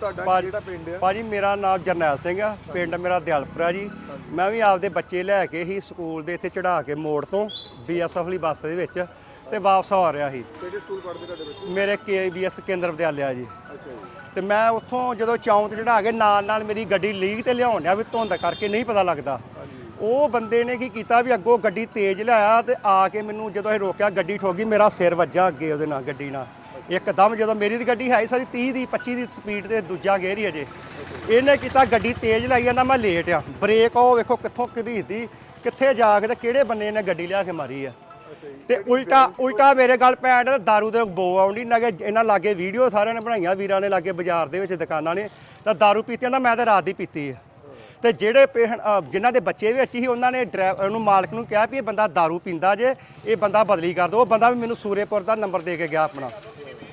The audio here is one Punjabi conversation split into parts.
ਤੁਹਾਡਾ ਭਾਜੀ- ਕਿਹੜਾ ਪਿੰਡ ਆ? ਭਾਜੀ ਮੇਰਾ ਨਾਮ ਜਰਨੈਲ ਸਿੰਘ ਆ। ਪਿੰਡ ਮੇਰਾ ਦਿਆਲਪੁਰਾ ਜੀ। ਮੈਂ ਵੀ ਆਪਦੇ ਬੱਚੇ ਲੈ ਕੇ ਹੀ ਸਕੂਲ ਦੇ ਇੱਥੇ ਚੜਾ ਕੇ ਮੋੜ ਤੋਂ ਬੀਐਸਐਫ ਵਾਲੀ ਬੱਸ ਦੇ ਵਿੱਚ ਤੇ ਵਾਪਸ ਆ ਰਿਹਾ ਸੀ। ਕਿਹੜੇ ਸਕੂਲ ਪੜ੍ਹਦੇ ਤੁਹਾਡੇ ਬੱਚੇ? ਮੇਰੇ ਕੇਬੀਐਸ ਕੇਂਦਰ ਵਿਦਿਆਲਿਆ ਜੀ। ਅੱਛਾ ਜੀ। ਤੇ ਮੈਂ ਉੱਥੋਂ ਜਦੋਂ ਚੌਂਕ ਤੇ ਚੜਾ ਕੇ ਨਾਲ ਨਾਲ ਮੇਰੀ ਗੱਡੀ ਲੀਕ ਤੇ ਲਿਆਉਣ ਡਿਆ ਵੀ ਧੁੰਦ ਕਰਕੇ ਨਹੀਂ ਪਤਾ ਲੱਗਦਾ। ਉਹ ਬੰਦੇ ਨੇ ਕੀ ਕੀਤਾ ਵੀ ਅੱਗੋਂ ਗੱਡੀ ਤੇਜ਼ ਲਿਆਇਆ ਤੇ ਆ ਕੇ ਮੈਨੂੰ ਜਦੋਂ ਇਹ ਰੋਕਿਆ ਗੱਡੀ ਠੋਕੀ ਮੇਰਾ ਸਿਰ ਵੱਜਾ ਅੱਗੇ ਉਹਦੇ ਨਾਲ ਗੱਡੀ ਨਾਲ। ਇੱਕਦਮ ਜਦੋਂ ਮੇਰੀ ਦੀ ਗੱਡੀ ਹੈ ਸਾਰੀ 30 ਦੀ 25 ਦੀ ਸਪੀਡ ਤੇ ਦੂਜਾ ਗੇਅਰ ਹੀ ਅਜੇ ਇਹਨੇ ਕੀਤਾ ਗੱਡੀ ਤੇਜ਼ ਲਾਈ ਜਾਂਦਾ ਮੈਂ ਲੇਟ ਆ। ਬ੍ਰੇਕ ਉਹ ਵੇਖੋ ਕਿੱਥੋਂ ਘਰੀਦੀ ਕਿੱਥੇ ਜਾ ਕੇ ਤੇ ਕਿਹੜੇ ਬੰਨੇ ਨੇ ਗੱਡੀ ਲਿਆ ਕੇ ਮਾਰੀ ਆ। ਤੇ ਉਲਟਾ ਉਲਟਾ ਮੇਰੇ ਗੱਲ ਪੈਣ ਤੇ ਦਾਰੂ ਦੇ ਬੋ ਆਉਂਦੀ ਨਾ ਕਿ ਇਹਨਾਂ ਲਾਗੇ ਵੀਡੀਓ ਸਾਰਿਆਂ ਨੇ ਬਣਾਈਆਂ ਵੀਰਾਂ ਨੇ ਲਾਗੇ ਬਾਜ਼ਾਰ ਦੇ ਵਿੱਚ ਦੁਕਾਨਾਂ ਨੇ। ਤਾਂ ਦਾਰੂ ਪੀਤੀ ਤਾਂ ਮੈਂ ਤਾਂ ਰਾਤ ਦੀ ਪੀਤੀ ਹੈ ਤੇ ਜਿਹੜੇ ਜਿਨ੍ਹਾਂ ਦੇ ਬੱਚੇ ਵੀ ਅੱਛੀ ਸੀ ਉਹਨਾਂ ਨੇ ਡਰਾਈਵਰ ਉਹਨੂੰ ਮਾਲਕ ਨੂੰ ਕਿਹਾ ਵੀ ਇਹ ਬੰਦਾ ਦਾਰੂ ਪੀਂਦਾ ਜੇ ਇਹ ਬੰਦਾ ਬਦਲੀ ਕਰ ਦਿਓ ਉਹ ਬੰਦਾ ਵੀ ਮੈਨੂੰ ਸੂਰੇਪੁਰ ਦਾ ਨੰਬਰ ਦੇ ਕੇ ਗਿਆ ਆਪਣਾ।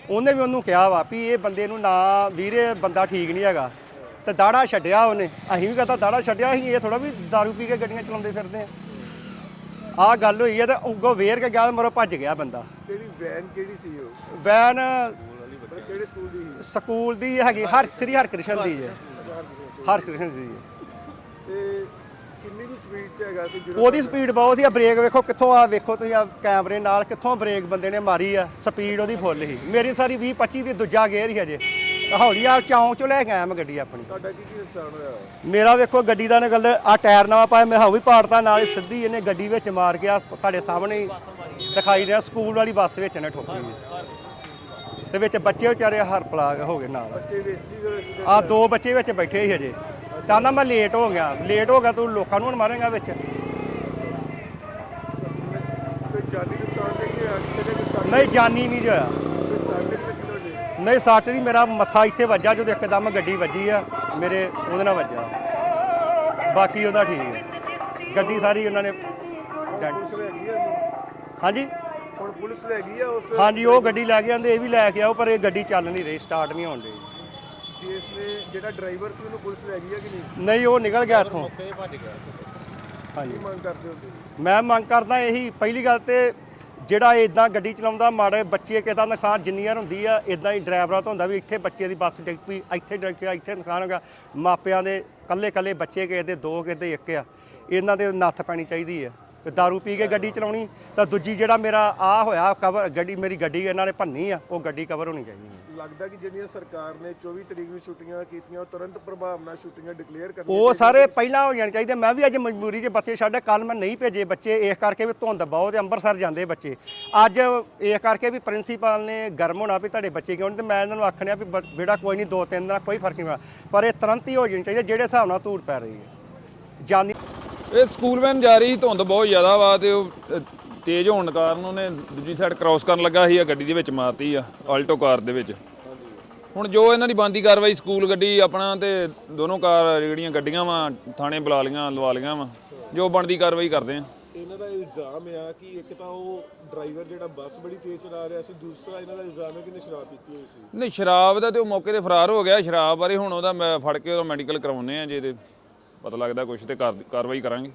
ਉਹਨੇ ਵੀ ਉਹਨੂੰ ਕਿਹਾ ਵਾ ਵੀ ਇਹ ਬੰਦੇ ਨੂੰ ਨਾ ਵੀਰੇ ਬੰਦਾ ਠੀਕ ਨਹੀਂ ਹੈਗਾ। ਤੇ ਦਾੜਾ ਛੱਡਿਆ ਉਹਨੇ। ਅਸੀਂ ਵੀ ਕਹਤਾ ਦਾੜਾ ਛੱਡਿਆ ਅਸੀਂ ਇਹ ਥੋੜਾ ਵੀ ਦਾਰੂ ਪੀ ਕੇ ਗੱਡੀਆਂ ਚਲਾਉਂਦੇ ਫਿਰਦੇ ਆ। ਆਹ ਗੱਲ ਹੋਈ ਹੈ ਤੇ ਉੱਗੋ ਵੇਰ ਕੇ ਗਿਆ ਮਰੋ ਭੱਜ ਗਿਆ ਬੰਦਾ। ਕਿਹੜੀ ਵੈਨ ਕਿਹੜੀ ਸੀ ਉਹ? ਵੈਨ ਕਿਹੜੇ ਸਕੂਲ ਦੀ ਸੀ? ਸਕੂਲ ਦੀ ਹੈਗੀ ਹਰ ਸ੍ਰੀ ਹਰਕ੍ਰਿਸ਼ਨ ਦੀ ਹੈ ਹਰਕ੍ਰਿਸ਼ਨ ਦੀ ਤੇ ਕਿੰਨੀ ਕੁ ਸਪੀਡ 'ਚ ਹੈਗਾ ਸੀ ਜਦੋਂ ਉਹਦੀ ਸਪੀਡ ਬਹੁਤ ਹੀ ਆ ਬ੍ਰੇਕ ਵੇਖੋ ਕਿੱਥੋਂ ਆ ਵੇਖੋ ਤੁਸੀਂ ਆ ਕੈਮਰੇ ਨਾਲ ਕਿੱਥੋਂ ਬ੍ਰੇਕ ਬੰਦੇ ਨੇ ਮਾਰੀ ਆ ਸਪੀਡ ਉਹਦੀ ਫੁੱਲ ਸੀ। ਮੇਰੀ ਸਾਰੀ 20 25 ਦੀ ਦੂਜਾ ਗੇਅਰ ਹੀ ਅਜੇ ਹੌਲੀ ਆ ਚੌਂਕ ਚੋਂ ਲੈ ਕੇ ਆਇਆ ਮੈਂ ਗੱਡੀ ਆਪਣੀ। ਤੁਹਾਡਾ ਕੀ ਕੀ ਨੁਕਸਾਨ ਹੋਇਆ? ਮੇਰਾ ਵੇਖੋ ਗੱਡੀ ਦਾ ਨੇ ਗੱਲ ਆ ਟਾਇਰ ਨਵਾਂ ਪਾਇਆ ਮੇਰਾ ਉਹ ਵੀ ਪਾੜਤਾ ਨਾਲ ਹੀ ਸਿੱਧੀ ਇਹਨੇ ਗੱਡੀ ਵਿੱਚ ਮਾਰ ਗਿਆ ਤੁਹਾਡੇ ਸਾਹਮਣੇ ਹੀ ਦਿਖਾਈ ਰਿਹਾ ਸਕੂਲ ਵਾਲੀ ਬੱਸ ਵਿੱਚ ਇਹਨੇ ਠੋਕੀ। ਤੇ ਵਿੱਚ ਬੱਚੇ ਵਿਚਾਰੇ ਹਰ ਪਲਾਗ ਹੋ ਗਏ ਨਾਲ। ਬੱਚੇ ਵਿੱਚ ਹੀ ਜਦੋਂ accident ਆ ਦੋ ਬੱਚੇ ਵਿੱਚ ਬੈਠੇ ਸੀ ਹਜੇ ਕਹਿੰਦਾ ਮੈਂ ਲੇਟ ਹੋ ਗਿਆ। ਲੇਟ ਹੋ ਗਿਆ ਤੂੰ ਲੋਕਾਂ ਨੂੰ ਹੁਣ ਮਾਰੇਗਾ ਵਿੱਚ। ਕੋਈ ਜਾਨੀ ਨੁਕਸਾਨ ਤੇ ਕੀ ਹੋਇਆ? ਕਿਸੇ ਦੇ ਨੁਕਸਾਨ ਨਹੀਂ ਜਾਨੀ ਨਹੀਂ ਹੋਇਆ। ਕੋਈ ਸੱਟ ਨਹੀਂ ਲੱਗੀ ਤੁਹਾਡੇ? ਨਹੀਂ ਸੱਟ ਨਹੀਂ ਮੇਰਾ ਮੱਥਾ ਇੱਥੇ ਵੱਜਾ ਜਦੋਂ ਇੱਕਦਮ ਗੱਡੀ ਵੱਜੀ ਆ ਮੇਰੇ ਉਹਦੇ ਨਾਲ ਵੱਜਾ ਬਾਕੀ ਉਹਦਾ ਠੀਕ ਹੈ ਗੱਡੀ ਸਾਰੀ ਉਹਨਾਂ ਨੇ ਪੁਲਿਸ ਲੈ ਗਈ ਆ ਉਹਨੂੰ? ਹਾਂਜੀ? ਹੁਣ ਪੁਲਿਸ ਲੈ ਗਈ ਆ ਉਸ ਹਾਂਜੀ ਉਹ ਗੱਡੀ ਲੈ ਕੇ ਆਂਦੇ ਇਹ ਵੀ ਲੈ ਕੇ ਆਓ ਪਰ ਇਹ ਗੱਡੀ ਚੱਲ ਨਹੀਂ ਰਹੀ ਸਟਾਰਟ ਨਹੀਂ ਹੋਣ ਰਹੀ ਜਿਸ ਨੇ ਜਿਹੜਾ ਡਰਾਈਵਰ ਸੀ ਉਹਨੂੰ ਪੁਲਿਸ ਲੈ ਗਈ ਆ ਕਿ ਨਹੀਂ? ਨਹੀਂ ਉਹ ਨਿਕਲ ਗਿਆ ਇੱਥੋਂ। ਕੀ ਹਾਂਜੀ। ਮੰਗ ਕਰਦੇ ਹੋ ਤੁਸੀਂ? ਮੈਂ ਮੰਗ ਕਰਦਾ ਇਹੀ ਪਹਿਲੀ ਗੱਲ ਤੇ ਜਿਹੜਾ ਇਦਾਂ ਗੱਡੀ ਚਲਾਉਂਦਾ ਮਾੜੇ ਬੱਚੇ ਕਿਸੇ ਦਾ ਨੁਕਸਾਨ ਜਿੰਨੀ ਵਾਰ ਹੁੰਦੀ ਆ ਇਦਾਂ ਹੀ ਡਰਾਈਵਰਾਂ ਤੋਂ ਹੁੰਦਾ ਵੀ ਇੱਥੇ ਬੱਚੇ ਦੀ ਬੱਸ ਡਿੱਗ ਪਈ ਇੱਥੇ ਡਿੱਗ ਪਿਆ ਇੱਥੇ ਨੁਕਸਾਨ ਹੋ ਗਿਆ। ਮਾਪਿਆਂ ਦੇ ਕੱਲੇ ਕੱਲੇ ਬੱਚੇ ਕਿਸੇ ਦੇ ਦੋ ਕਿਸੇ ਦੇ ਇੱਕ ਆ। ਇਹਨਾਂ ਦੇ ਨੱਥ ਪੈਣੀ ਚਾਹੀਦੀ ਆ। ਤੇ दारू ਪੀ ਕੇ ਗੱਡੀ ਚਲਾਉਣੀ ਤਾਂ ਦੂਜੀ ਜਿਹੜਾ ਮੇਰਾ ਆ ਹੋਇਆ ਕਵਰ ਗੱਡੀ ਮੇਰੀ ਗੱਡੀ ਇਹਨਾਂ ਨੇ ਭੰਨੀ ਆ ਉਹ ਗੱਡੀ ਕਵਰ ਹੋਣੀ ਚਾਹੀਦੀ ਹੈ। ਲੱਗਦਾ ਕਿ ਜਿਹੜੀਆਂ ਸਰਕਾਰ ਨੇ 24 ਤਰੀਕ ਨੂੰ ਛੁੱਟੀਆਂ ਕੀਤੀਆਂ ਉਹ ਤੁਰੰਤ ਪ੍ਰਭਾਵ ਨਾਲ ਛੁੱਟੀਆਂ ਡਿਕਲੇਅਰ ਕਰਨੀਆਂ ਉਹ ਸਾਰੇ ਪਹਿਲਾਂ ਹੋ ਜਾਣੇ ਚਾਹੀਦੇ ਮੈਂ ਵੀ ਅੱਜ ਮਜਬੂਰੀ 'ਚ ਬੱਚੇ ਛੱਡ ਕੱਲ ਮੈਂ ਨਹੀਂ ਭੇਜੇ ਬੱਚੇ ਇਸ ਕਰਕੇ ਵੀ ਧੁੰਦ ਬਹੁਤ ਹੈ, ਅੰਮ੍ਰਿਤਸਰ ਜਾਂਦੇ ਬੱਚੇ। ਅੱਜ ਇਸ ਕਰਕੇ ਵੀ ਪ੍ਰਿੰਸੀਪਲ ਨੇ ਗਰਮ ਹੋਣਾ ਵੀ ਤੁਹਾਡੇ ਬੱਚੇ ਕਿਉਂ ਨਹੀਂ ਤੇ ਮੈਂ ਇਹਨਾਂ ਨੂੰ ਆਖਣਿਆ ਵੀ ਬ- ਬੇਟਾ ਕੋਈ ਨਹੀਂ ਦੋ ਤਿੰਨ ਦਿਨ ਕੋਈ ਫ਼ਰਕ ਨਹੀਂ ਪੈਣਾ। ਪਰ ਇਹ ਤੁਰੰਤ ਹੀ ਹੋ ਜਾਣੀ ਚਾਹੀਦੀ ਜਿਹੜੇ ਹਿਸਾਬ ਨਾਲ ਧੂੜ ਪੈ ਰਹੀ ਹੈ। ਜਾਨੀ ਇਹ ਸਕੂਲ ਵੈਨ ਜਾ ਰਹੀ ਸੀ, ਧੁੰਦ ਬਹੁਤ ਜ਼ਿਆਦਾ ਵਾ ਤੇ ਉਹ ਅ, ਤੇਜ਼ ਹੋਣ ਕਾਰਨ ਉਹਨੇ ਦੂਜੀ ਸਾਈਡ ਕ੍ਰਾਸ ਕਰਨ ਲੱਗਾ ਸੀ ਆ ਗੱਡੀ ਦੇ ਵਿੱਚ ਮਾਰਤੀ ਆ ਆਲਟੋ ਕਾਰ ਦੇ ਵਿੱਚ। ਹੁਣ ਜੋ ਇਹਨਾਂ ਦੀ ਬੰਦੀ ਕਾਰਵਾਈ ਸਕੂਲ ਗੱਡੀ ਆਪਣਾ ਤੇ ਦੋਨੋਂ ਕਾਰ ਜਿਹੜੀਆਂ ਗੱਡੀਆਂ ਵਾ ਥਾਣੇ ਬੁਲਾ ਲੀਆਂ ਲਵਾ ਲੀਆਂ ਵਾ ਜੋ ਬਣਦੀ ਕਾਰਵਾਈ ਕਰਦੇ ਆ। ਇਹਨਾਂ ਦਾ ਇਲਜ਼ਾਮ ਆ ਕਿ ਇੱਕ ਤਾਂ ਉਹ ਡਰਾਈਵਰ ਜਿਹੜਾ ਬੱਸ ਬੜੀ ਤੇਜ਼ ਚਲਾ ਰਿਹਾ ਸੀ ਦੂਸਰਾ ਇਹਨਾਂ ਦਾ ਇਲਜ਼ਾਮ ਹੈ ਕਿ ਇਹਨੇ ਸ਼ਰਾਬ ਪੀਤੀ ਹੋਈ ਸੀ। ਨਹੀਂ ਸ਼ਰਾਬ ਦਾ ਤੇ ਉਹ ਮੌਕੇ ਤੇ ਫਰਾਰ ਹੋ ਗਿਆ ਸ਼ਰਾਬ ਬਾਰੇ ਹੁਣ ਉਹਦਾ ਮੈਂ ਫੜ ਕੇ ਉਹਦਾ ਮੈਡੀਕਲ ਕਰਾਉਨੇ ਆ ਜੇ ਤੇ ਪਤਾ ਲੱਗਦਾ ਕੁਝ ਤੇ ਕਾਰ- ਕਾਰਵਾਈ ਕਰਾਂਗੇ।